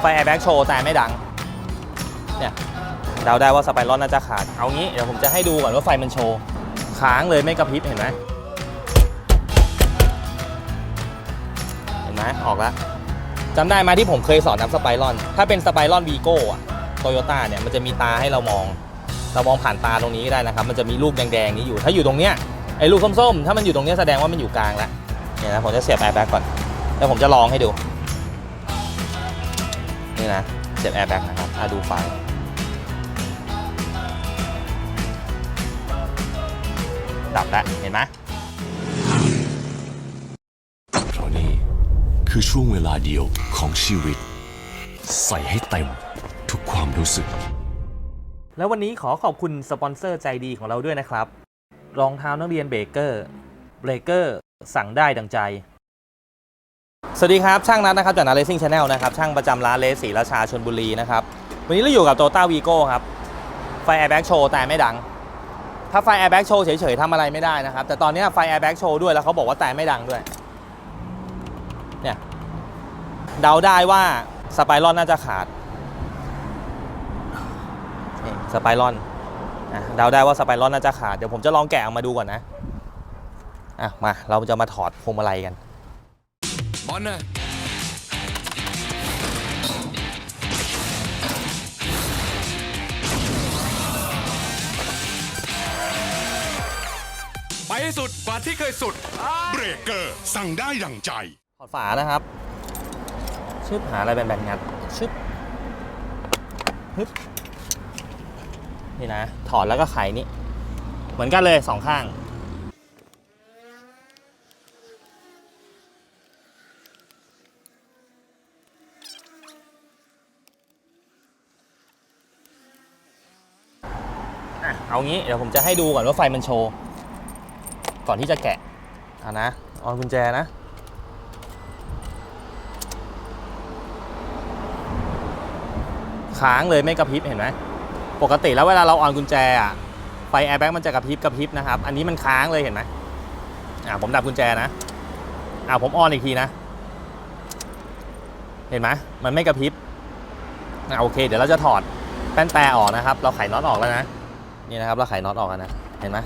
ไฟแอร์แบ็กโชว์แต่ไม่ดัง เนี่ยเดาได้ว่าสไปรอนน่าจะขาด เอางี้เดี๋ยวผมจะให้ดูก่อนว่าไฟมันโชว์ ค้างเลยไม่กระพริบเห็นไหมเห็นไหมออกแล้วจำได้ไหมที่ผมเคยสอนนำสไปรอน ถ้าเป็นสไปรอนวีโก้อะโตโยต้าเนี่ยมันจะมีตาให้เรามอง เรามองผ่านตาตรงนี้ก็ได้นะครับ มันจะมีลูกแดงๆนี้อยู่ ถ้าอยู่ตรงเนี้ยไอ้ลูกส้มๆ ถ้ามันอยู่ตรงเนี้ยแสดงว่ามันอยู่กลางแล้วเนี่ยนะผมจะเสียบแอร์แบ็กก่อน แล้วผมจะลองให้ดู นี่นะ เสียบแอร์แบ็กนะครับอะดูไฟดับแล้วเห็นไหมเพราะนี่คือช่วงเวลาเดียวของชีวิต ใส่ให้เต็มทุกความรู้สึก แล้ววันนี้ขอขอบคุณสปอนเซอร์ใจดีของเราด้วยนะครับ รองเท้านักเรียนเบเกอร์ เบเกอร์ สั่งได้ดังใจ สวัสดีครับ ช่างนัทนะครับจากนาเลซิ่งชาแนลนะครับช่างประจำร้านเลสศรีราชาชนบุรีนะครับวันนี้เราอยู่กับโตต้าวีโก้ครับไฟแอร์แบ็กโชว์แต่ไม่ดัง ถ้าไฟแอร์แบ็กโชว์เฉยๆทำอะไรไม่ได้นะครับ แต่ตอนนี้ไฟแอร์แบ็กโชว์ด้วยแล้วเขาบอกว่าแต่ไม่ดังด้วยเนี่ยเดาได้ว่าสไปรอนน่าจะขาดนี่สไปรอนเดาได้ว่าสไปรอนน่าจะขาดเดี๋ยวผมจะลองแกะออกมาดูก่อนนะอะมาเราจะมาถอดพวงมาลัยกัน บอลนะไปให้สุดกว่าที่เคยสุด เบรกเกอร์ สั่งได้ดั่งใจ ถอดฝานะครับ ชึบหาอะไรแบนๆงัด ชึบฮึบนี่นะ ถอดแล้วก็ไขนี่ เหมือนกันเลยสองข้าง อะ เอางี้เดี๋ยวผมจะให้ดูก่อนว่าไฟมันโชว์ ก่อนที่จะแกะอะนะออนกุญแจนะ ค้างเลยไม่กระพริบเห็นไหมปกติแล้วเวลาเราออนกุญแจอะไฟแอร์แบ็กมันจะกระพริบกระพริบนะครับ อันนี้มันค้างเลยเห็นไหมอ่าผมดับกุญแจนะอ่าผมออนอีกทีนะ เห็นไหมมันไม่กระพริบอ่าโอเค เดี๋ยวเราจะถอดแป้นแต่ออกนะครับ เราไขน็อตออกแล้วนะ นี่นะครับเราไขน็อตออกแล้วนะ เห็นไหม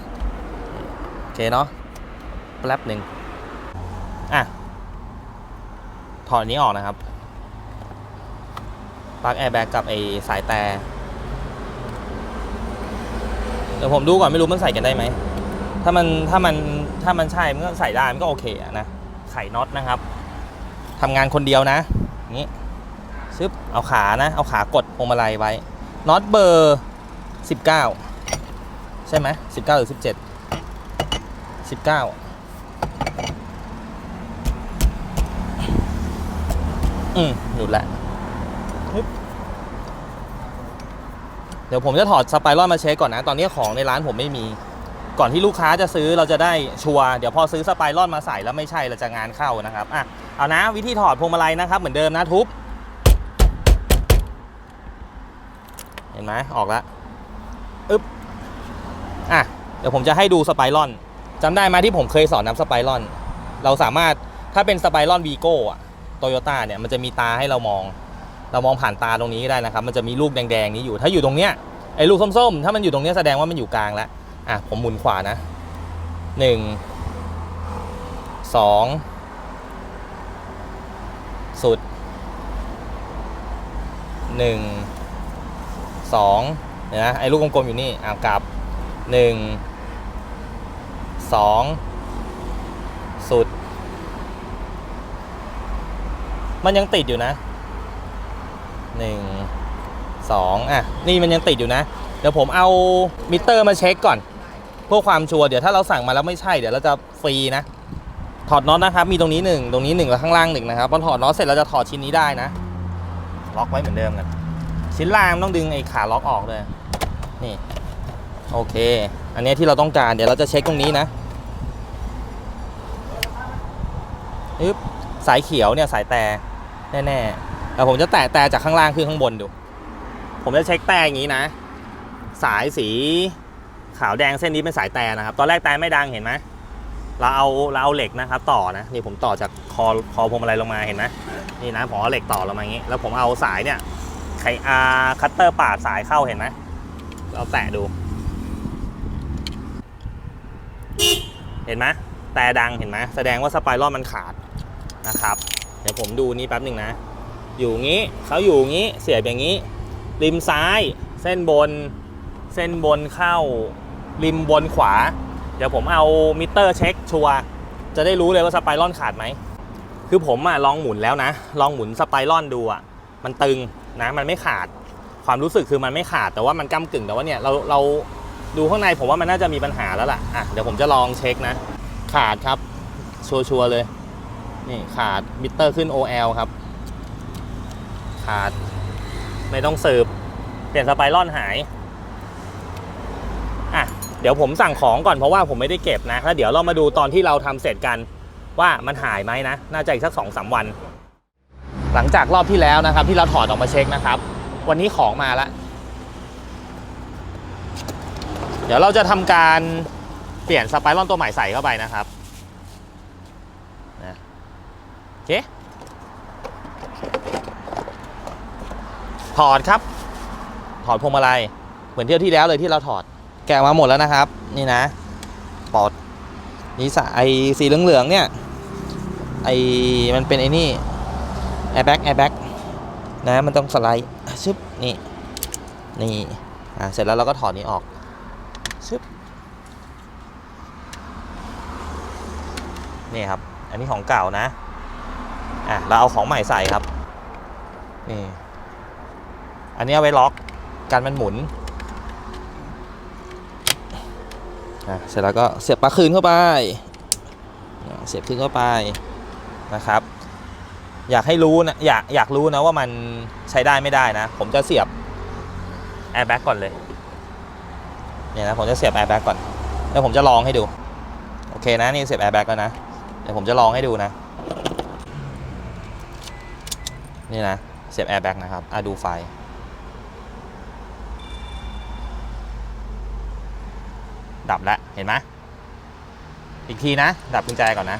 โอเคเนาะแป๊บหนึ่งอะ ถอดอันนี้ออกนะครับปลั๊กแอร์แบ็กกับไอสายแต่เดี๋ยวผมดูก่อนไม่รู้มันใส่กันได้ไหม ถ้ามันถ้ามันถ้ามันใช่มันก็ใส่ได้มันก็โอเคอะนะ ไขน็อตนะครับทำงานคนเดียวนะอย่างนี้ซึบเอาขานะ เอาขากดพวงมาลัยไว้น็อตเบอร์19 ใช่ไหม19หรือ17 19อืมหลุดแล้วเดี๋ยวผมจะถอดสไปรอนมาเช็คก่อนนะ ตอนนี้ของในร้านผมไม่มี ก่อนที่ลูกค้าจะซื้อเราจะได้ชัวร์เดี๋ยวพอซื้อสไปรอนมาใส่แล้วไม่ใช่เราจะงานเข้านะครับอะเอานะวิธีถอดพวงมาลัยนะครับ เหมือนเดิมนะทุบ เห็นไหมออกแล้ว อะเดี๋ยวผมจะให้ดูสไปรอนจำได้ไหมที่ผมเคยสอนน้ำสไปรอน เราสามารถถ้าเป็นสไปรอนวีโก้อะโตโยต้าเนี่ยมันจะมีตาให้เรามอง เรามองผ่านตาตรงนี้ก็ได้นะครับ มันจะมีลูกแดงๆนี้อยู่ ถ้าอยู่ตรงเนี้ยไอ้ลูกส้มๆ ถ้ามันอยู่ตรงเนี้ยแสดงว่ามันอยู่กลางแล้วอะผมหมุนขวานะหนึ่งสองสุดหนึ่งสองเห็นนะไอ้ลูกกลมๆอยู่นี่อ่ากลับ หนึ่งสองสุด มันยังติดอยู่นะหนึ่งสองอะ นี่มันยังติดอยู่นะ เดี๋ยวผมเอามิเตอร์มาเช็คก่อน เพื่อความชัวร์เดี๋ยวถ้าเราสั่งมาแล้วไม่ใช่เดี๋ยวเราจะฟรีนะ ถอดน็อตนะครับ มีตรงนี้หนึ่งตรงนี้หนึ่งแล้วข้างล่างหนึ่งนะครับพอถอดน็อตเสร็จเราจะถอดชิ้นนี้ได้นะ ล็อกไว้เหมือนเดิมกัน ชิ้นล่างต้องดึงไอ้ขาล็อกออกเลยนี่ โอเค อันนี้ที่เราต้องการเดี๋ยวเราจะเช็คตรงนี้นะอึ๊บสายเขียวเนี่ยสายแต่แน่ๆแต่ผมจะแตะแต่จากข้างล่างขึ้นข้างบนดู ผมจะเช็คแต่อย่างนี้นะ สายสีขาวแดงเส้นนี้เป็นสายแต่นะครับ ตอนแรกแต่ไม่ดังเห็นไหมเราเอาเราเอาเหล็กนะครับ ต่อนะนี่ผมต่อจากคอคอพวงมาลัยลงมาเห็นไหมนี่นะผมเอาเหล็กต่อลงมาอย่างนี้ แล้วผมเอาสายเนี่ยไขอาคัตเตอร์ปาดสายเข้าเห็นไหมเราแตะดู เห็นไหมแต่ดังเห็นไหมแสดงว่าสไปรอนมันขาดนะครับ เดี๋ยวผมดูนี่แป๊บหนึ่งนะ อยู่งี้เขาอยู่งี้เสียบอย่างนี้ ริมซ้ายเส้นบน เส้นบนเข้า ริมบนขวา เดี๋ยวผมเอามิเตอร์เช็คชัวจะได้รู้เลยว่าสไปรอนขาดไหม คือผมอะลองหมุนแล้วนะ ลองหมุนสไปรอนดูอะมันตึงนะมันไม่ขาด ความรู้สึกคือมันไม่ขาดแต่ว่ามันก้ากึ่งแต่ว่าเนี่ยเราเรา ดูข้างในผมว่ามันน่าจะมีปัญหาแล้วล่ะอะเดี๋ยวผมจะลองเช็คนะ ขาดครับ ชัวร์เลย นี่ขาดมิเตอร์ขึ้น OL ครับ ขาด ไม่ต้องสืบ เปลี่ยนสไปรอนหายอะเดี๋ยวผมสั่งของก่อนเพราะว่าผมไม่ได้เก็บนะแล้วเดี๋ยวเรามาดูตอนที่เราทำเสร็จกันว่ามันหายไหมนะ น่าจะอีกสักสองสามวัน หลังจากรอบที่แล้วนะครับ ที่เราถอดออกมาเช็คนะครับ วันนี้ของมาแล้ว เดี๋ยวเราจะทำการเปลี่ยนสไปรอนตัวใหม่ใส่เข้าไปนะครับนะโอเคถอดครับ ถอดพวงมาลัยเหมือนเที่ยวที่แล้วเลยที่เราถอดแกะมาหมดแล้วนะครับ นี่นะปอดนี่สายสีเหลืองๆเนี่ยไอมันเป็นไอ้นี่แอร์แบ็กแอร์แบ็กนะมันต้องสไลด์ชึบนี่นี่อ่าเสร็จแล้วเราก็ถอดนี้ออก ชึบ นี่ครับ อันนี้ของเก่านะอะเราเอาของใหม่ใส่ครับนี่อันนี้เอาไว้ล็อกกันมันหมุนอะเสร็จแล้วก็เสียบปลั๊กคืนเข้าไปเสียบคืนเข้าไปนะครับ อยากให้รู้นะอยากอยากรู้นะว่ามันใช้ได้ไม่ได้นะ ผมจะเสียบแอร์แบ็กก่อนเลยเนี่ยนะผมจะเสียบแอร์แบ็กก่อนแล้วผมจะลองให้ดู โอเคนะนี่เสียบแอร์แบ็กแล้วนะ เดี๋ยวผมจะลองให้ดูนะ นี่นะ เสียบแอร์แบ็กนะครับอะดูไฟ ดับแล้ว เห็นไหมอีกทีนะ ดับกุญแจก่อนนะ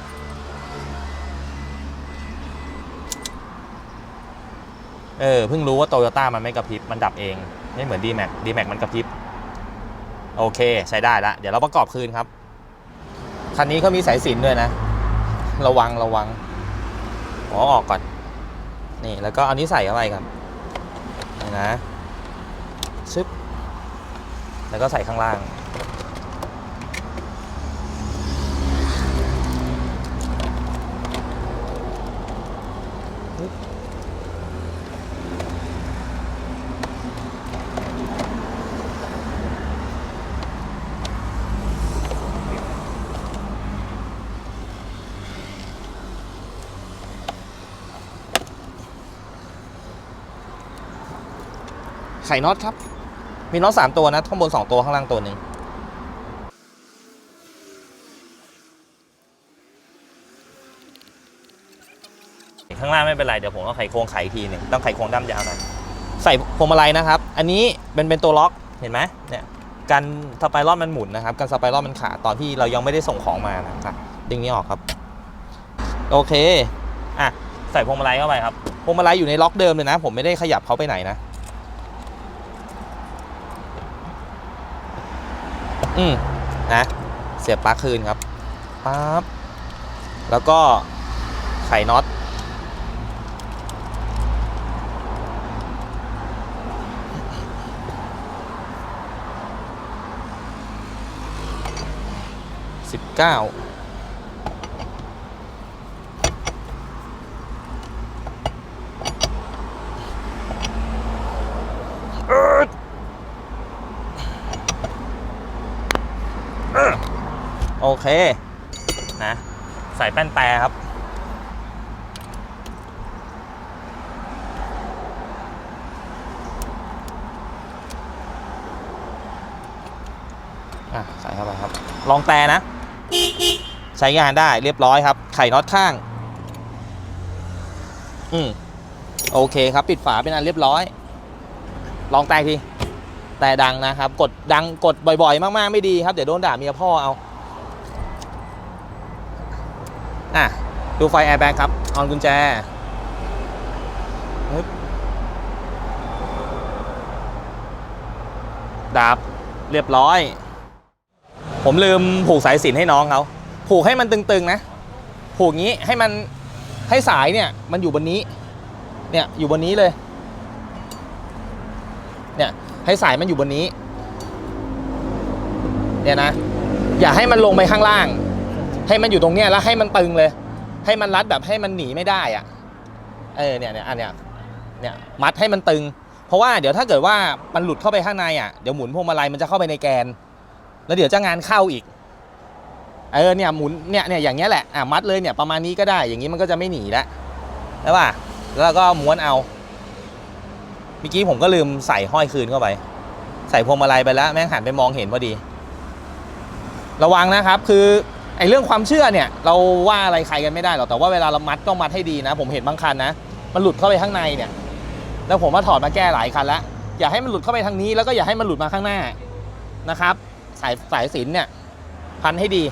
เออ เพิ่งรู้ว่าโตโยต้ามันไม่กระพริบ มันดับเอง ไม่เหมือน d m a x d m a x มันกระพริบ โอเค ใช้ได้ละ เดี๋ยวเราประกอบคืนครับ คันนี้เขามีสายสินด้วยนะ ระวังระวังหัวออกก่อน นี่ แล้วก็เอานี้ใส่เข้าไปครับนี่นะชึบแล้วก็ใส่ข้างล่าง ไข่น็อตครับ มีน็อตสามตัวนะข้างบนสองตัวข้างล่างตัวหนึ่งข้างล่างไม่เป็นไรเดี๋ยวผมเอาไขโควงไขอีกทีหนึ่งต้องไขโควงด้ามยาวหน่อยใส่พวงมาลัยนะครับ อันนี้เป็นเป็นตัวล็อกเห็นไหมเนี่ยกันสไปรอนมันหมุนนะครับกันสไปรอนมันขาดตอนที่เรายังไม่ได้ส่งของมานะครับดึงนี้ออกครับ โอเคอะใส่พวงมาลัยเข้าไปครับพวงมาลัยอยู่ในล็อกเดิมเลยนะ ผมไม่ได้ขยับเขาไปไหนนะ อืมนะเสียบปลั๊กคืนครับปั๊บแล้วก็ไขน็อตสิบเก้าโอ เคนะใส่แป้นแปรครับ อะใส่เข้าไปครับ ลองแต่นะ ใช้งานได้เรียบร้อยครับ ไข่น็อตข้าง อืมโอเคครับ ปิดฝาเป็นอันเรียบร้อย ลองแต่ทีแต่ดังนะครับ กดดังกดบ่อยๆ มากๆ ไม่ดีครับ เดี๋ยวโดนด่าเมียพ่อเอา อะ ดูไฟแอร์แบ็กครับ ออนกุญแจดับเรียบร้อย ผมลืมผูกสายสินให้น้องเขาผูกให้มันตึงๆนะ ผูกงี้ให้มันให้สายเนี่ยมันอยู่บนนี้ เนี่ยอยู่บนนี้เลย เนี่ยให้สายมันอยู่บนนี้ เนี่ยนะ อย่าให้มันลงไปข้างล่าง ให้มันอยู่ตรงเนี้ยแล้วให้มันตึงเลย ให้มันรัดแบบให้มันหนีไม่ได้อะเออเนี่ยเนี่ยอันเนี้ยเนี่ยมัดให้มันตึง เพราะว่าเดี๋ยวถ้าเกิดว่ามันหลุดเข้าไปข้างในอะเดี๋ยวหมุนพวงมาลัยมันจะเข้าไปในแกน แล้วเดี๋ยวจะงานเข้าอีก เออเนี่ยหมุนเนี่ยเนี่ยอย่างเงี้ยแหละอะมัดเลยเนี่ยประมาณนี้ก็ได้อย่างนี้มันก็จะไม่หนีแล้วใช่ป่ะแล้วก็ม้วนเอาเมื่อกี้ผมก็ลืมใส่ห้อยคืนเข้าไป ใส่พวงมาลัยไปแล้วแม่งหันไปมองเห็นพอดี ระวังนะครับคือ ไอ้เรื่องความเชื่อเนี่ยเราว่าอะไรใครกันไม่ได้หรอกแต่ว่าเวลาเรามัดต้องมัดให้ดีนะ ผมเห็นบางคันนะ มันหลุดเข้าไปข้างในเนี่ย แล้วผมมาถอดมาแก้หลายคันแล้วอย่าให้มันหลุดเข้าไปทางนี้ แล้วก็อย่าให้มันหลุดมาข้างหน้านะครับ สายสายสินเนี่ยพันให้ดี